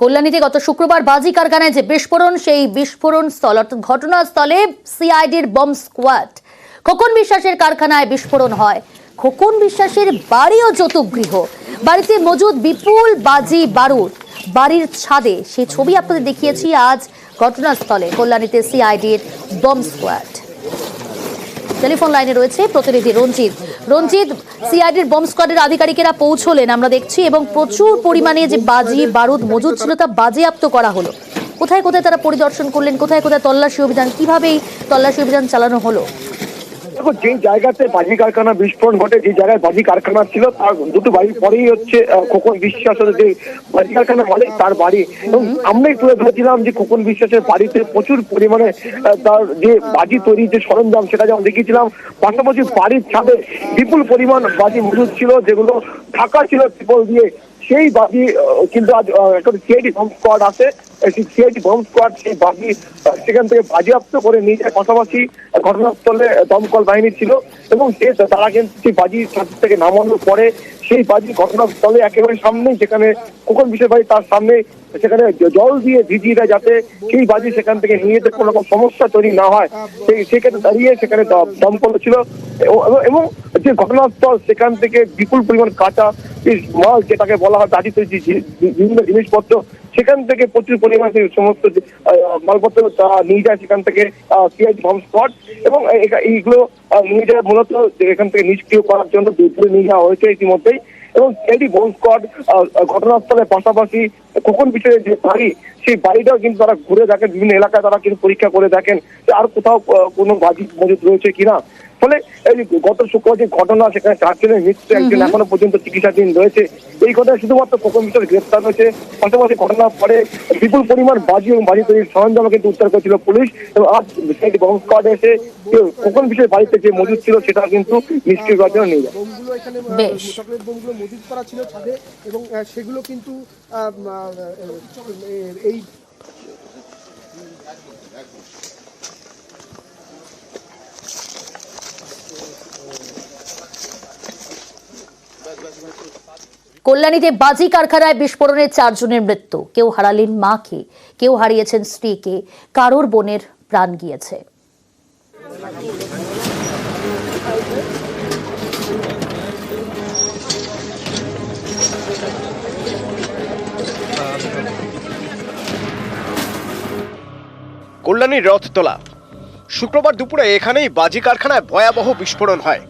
কল্যাণীতে গত শুক্রবার বাজি কারখানায় যে বিস্ফোরণ, সেই বিস্ফোরণ স্থল অর্থাৎ ঘটনাস্থলে সিআইডির বম স্কোয়াড। খোকন বিশ্বাসের কারখানায় বিস্ফোরণ হয়। খোকন বিশ্বাসের বাড়িও যৌতুকগৃহ। বাড়িতে মজুদ বিপুল বাজি বারুদ। বাড়ির ছাদে সেই ছবি আপনাদের দেখিয়েছি আজ ঘটনাস্থলে, কল্যাণীতে সিআইডির বম স্কোয়াড। টেলিফোন লাইনে রয়েছে প্রতিনিধি রঞ্জিত। রঞ্জিত সিআইডির বম স্কোয়াডের আধিকারিকেরা পৌঁছলেন। আমরা দেখছি এবং প্রচুর পরিমাণে যে বাজি, বারুদ মজুদ ছিল তা বাজেয়াপ্ত করা হলো। কোথায় কোথায় তারা পরিদর্শন করলেন, কোথায় কোথায় তল্লাশি অভিযান, কীভাবে এই তল্লাশি অভিযান চালানো হলো? দেখো যে জায়গাতে বাজি কারখানা বিস্ফোরণ ঘটে যে জায়গায় বাজি কারখানা ছিল তার দুটো বাড়ি পরেই হচ্ছে খোকন বিশ্বাসের যে বাজি কারখানা মালিক তার বাড়ি। এবং আমরাই তুলে ধরেছিলাম যে খোকন বিশ্বাসের বাড়িতে প্রচুর পরিমাণে তার যে বাজি তৈরি যে সরঞ্জাম সেটা যেমন দেখিয়েছিলাম পাশাপাশি বাড়ির ছাদে বিপুল পরিমাণ বাজি মজুদ ছিল যেগুলো ঢাকা ছিল ত্রিপল দিয়ে সেই বাজি কিন্তু আজ একটা সিআইডি বম স্কোয়াড আছে। সিআইডি বম স্কোয়াড সেই বাজি সেখান থেকে বাজেয়াপ্ত করে নিয়ে যায়। পাশাপাশি ঘটনাস্থলে দমকল বাহিনী ছিল এবং সে তারা কিন্তু সেই বাজি থেকে নামানোর পরে সেই বাজি ঘটনাস্থলে একেবারে সামনেই যেখানে কোকন বিশেষ বাড়ি, তার সামনে সেখানে জল দিয়ে ভিজিয়ে দেয় যাতে সেই বাজি সেখান থেকে নিয়ে যেতে কোনো রকম সমস্যা তৈরি না হয়। সেই সেখানে দাঁড়িয়ে সেখানে দমকল ছিল। এবং- যে ঘটনাস্থল, সেখান থেকে বিপুল পরিমাণ কাঁচা মাল যেটাকে বলা হয় যে- বিভিন্ন জিনিসপত্র, সেখান থেকে প্রচুর পরিমাণে সমস্ত মালপত্র তারা নিয়ে যায়, সেখান থেকে সিআইডি বম স্পট এবং এইগুলো নিয়ে যায় মূলত এখান থেকে নিষ্ক্রিয় করার জন্য দূরে নিয়ে যাওয়া হয়েছে ইতিমধ্যেই এবং সিআইডি বম স্কোয়াড ঘটনাস্থলের পাশাপাশি কোকন বিষয়ে যে বাড়ি, সেই বাড়িটাও কিন্তু তারা ঘুরে দেখেন, বিভিন্ন এলাকায় তারা কিন্তু পরীক্ষা করে দেখেন আর কোথাও কোনো বাজি মজুদ রয়েছে কিনা। ফলে এই গত শুক্রবার যে ঘটনা সেখানে চারজনের মৃত্যু একজন এখনও পর্যন্ত চিকিৎসাধীন রয়েছে। এই ঘটনায় শুধুমাত্র কোকন বিষয়ে গ্রেপ্তার হয়েছে। পাশাপাশি ঘটনার পরে বিপুল পরিমাণ বাজি এবং বাজি তৈরির সরঞ্জাম কিন্তু উদ্ধার করেছিল পুলিশ। এবং আজ বম স্কোয়াড এসে যে কোকন বাড়িতে যে মজুদ ছিল সেটা কিন্তু নিষ্ক্রিয় করার জন্য নিয়ে যায়। বোমগুলো। চকলেট মজুদ করা ছিল ছাদে এবং সেগুলো কিন্তু এই কল্যাণীতে বাজি কারখানায় বিস্ফোরণে চারজনের মৃত্যু। কেউ হারালেন মাকে, কেউ হারিয়েছেন স্ত্রীকে। কারোর বোনের প্রাণ গিয়েছে। কল্যাণীর রথতলা শুক্রবার দুপুরে এখানেই বাজি কারখানায় ভয়াবহ বিস্ফোরণ হয়।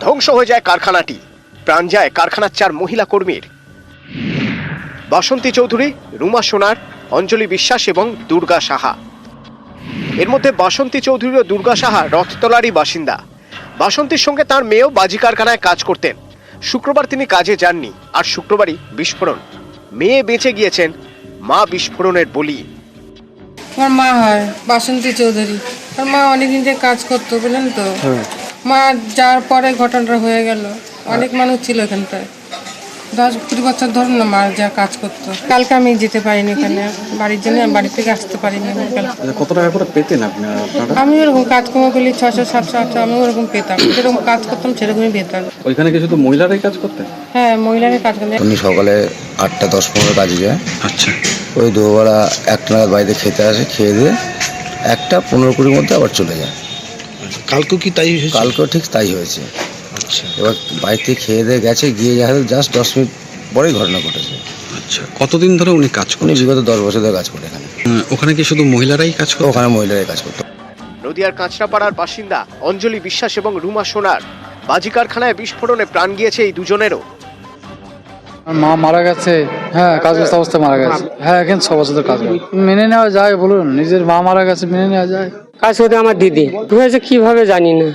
ধ্বংস হয়ে যায় কারখানাটি। প্রাণ যায় কারখানার চার মহিলা কর্মীর। বাসন্তী চৌধুরী রুমা সোনার অঞ্জলি বিশ্বাস এবং দুর্গা সাহা। এর মধ্যে বাসন্তী চৌধুরী ও দুর্গা সাহা রথতলারই বাসিন্দা। বাসন্তীর সঙ্গে তার মেয়েও বাজি কারখানায় কাজ করতেন। শুক্রবার তিনি কাজে যাননি আর শুক্রবারই বিস্ফোরণ। মেয়ে বেঁচে গিয়েছেন মা বিস্ফোরণের বলি। আমার মা হয় বাসন্তী চৌধুরী। আর মা অনেকদিন থেকে কাজ করতো বুঝলেন তো? মা যাওয়ার পরে ঘটনাটা হয়ে গেল। অনেক মানুষ ছিল এখানটায় দশ কুড়ি বছর ধরুন না মা যা কাজ করতো। কালকে আমি যেতে পারিনি এখানে। বাড়ির জন্য আমি বাড়ি থেকে আসতে পারিনি আমি আচ্ছা, কত টাকা করে পেতেন আপনি আমি ওরকম কাজকর্ম করলে ছশো সাতশো আটশো আমি ওরকম পেতাম। যেরকম কাজ করতাম সেরকমই পেতাম। ওইখানে কি শুধু মহিলারাই কাজ করতেন? হ্যাঁ মহিলারা কাজ করলে উনি সকালে আটটা দশ পনেরো কাজে যায়। আচ্ছা। ওই দুবেলা একটা নাগাদ বাড়িতে খেতে আসে খেয়ে দিয়ে একটা পনেরো কুড়ির মধ্যে আবার চলে যায়। কালকেও কি তাই হয়েছে? কালকেও ঠিক তাই হয়েছে। আচ্ছা। এবার বাড়িতে খেয়ে দিয়ে গেছে গিয়ে যা জাস্ট দশ মিনিট পরেই ঘটনা ঘটেছে। আচ্ছা কতদিন ধরে উনি কাজ করেন বিগত দশ বছর ধরে কাজ করে এখানে। ওখানে কি শুধু মহিলারাই কাজ করে ওখানে মহিলারাই কাজ করতো। নদিয়ার কাঁচরাপাড়ার বাসিন্দা অঞ্জলি বিশ্বাস এবং রুমা সোনার বাজি কারখানায় বিস্ফোরণে প্রাণ গিয়েছে এই দুজনেরও। মা মারা গেছে। হ্যাঁ কাজগ্রস্ত অবস্থায় মারা গেছে। হ্যাঁ এখানে ছ বছর কাজ করে। মেনে নেওয়া যায় বলুন নিজের মা মারা গেছে মেনে নেওয়া যায়। কাজ করতে আমার দিদি। হয়েছে কীভাবে জানি না।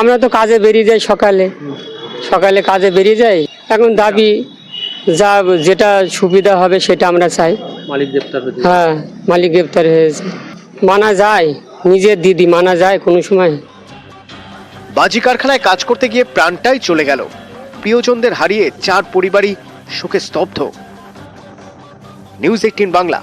আমরা তো কাজে বেরিয়ে যাই সকালে। সকালে কাজে বেরিয়ে যাই। এখন দাবি যা যেটা সুবিধা হবে সেটা আমরা চাই। মালিক গ্রেপ্তার হ্যাঁ মালিক গ্রেপ্তার হয়েছে মানা যায় নিজের দিদি মানা যায় কোনো সময়। বাজি কারখানায় কাজ করতে গিয়ে প্রাণটাই চলে গেল। প্রিয়জনদের হারিয়ে চার পরিবারই শোকে স্তব্ধ। News eighteen Bangla.